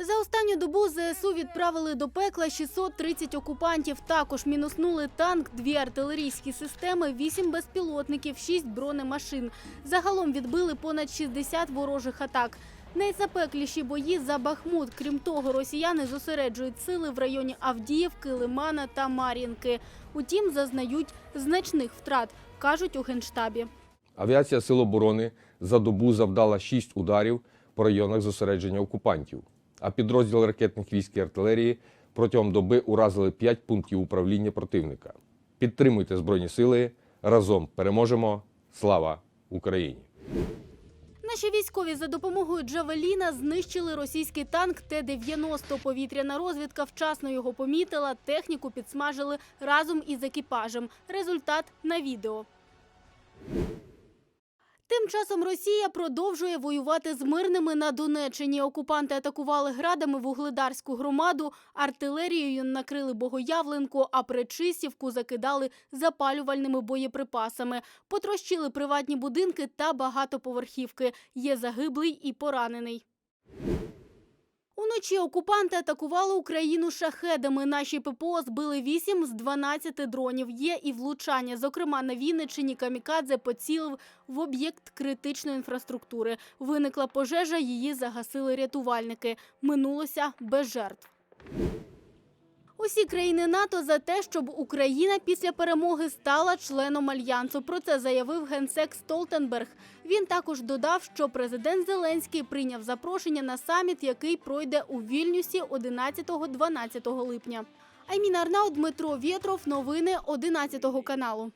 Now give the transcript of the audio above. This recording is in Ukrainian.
За останню добу ЗСУ відправили до пекла 630 окупантів. Також мінуснули танк, дві артилерійські системи, вісім безпілотників, шість бронемашин. Загалом відбили понад 60 ворожих атак. Найзапекліші бої за Бахмут. Крім того, росіяни зосереджують сили в районі Авдіївки, Лимана та Мар'їнки. Утім, зазнають значних втрат, кажуть у генштабі. Авіація Сил оборони за добу завдала 6 ударів по районах зосередження окупантів, а підрозділ ракетних військ і артилерії протягом доби уразили 5 пунктів управління противника. Підтримуйте Збройні Сили. Разом переможемо. Слава Україні! Наші військові за допомогою Джавеліна знищили російський танк Т-90. Повітряна розвідка вчасно його помітила, техніку підсмажили разом із екіпажем. Результат на відео. Тим часом Росія продовжує воювати з мирними на Донеччині. Окупанти атакували градами вугледарську громаду, артилерією накрили Богоявленку, а Пречистівку закидали запалювальними боєприпасами. Потрощили приватні будинки та багатоповерхівки. Є загиблий і поранений. Уночі окупанти атакували Україну шахедами. Наші ППО збили 8 з 12 дронів. Є і влучання. Зокрема, на Вінниччині камікадзе поцілив в об'єкт критичної інфраструктури. Виникла пожежа, її загасили рятувальники. Минулося без жертв. Усі країни НАТО за те, щоб Україна після перемоги стала членом альянсу. Про це заявив генсек Столтенберг. Він також додав, що президент Зеленський прийняв запрошення на саміт, який пройде у Вільнюсі 11-12 липня. Аймін Арнаут, Дмитро Вєтров. Новини 11 каналу.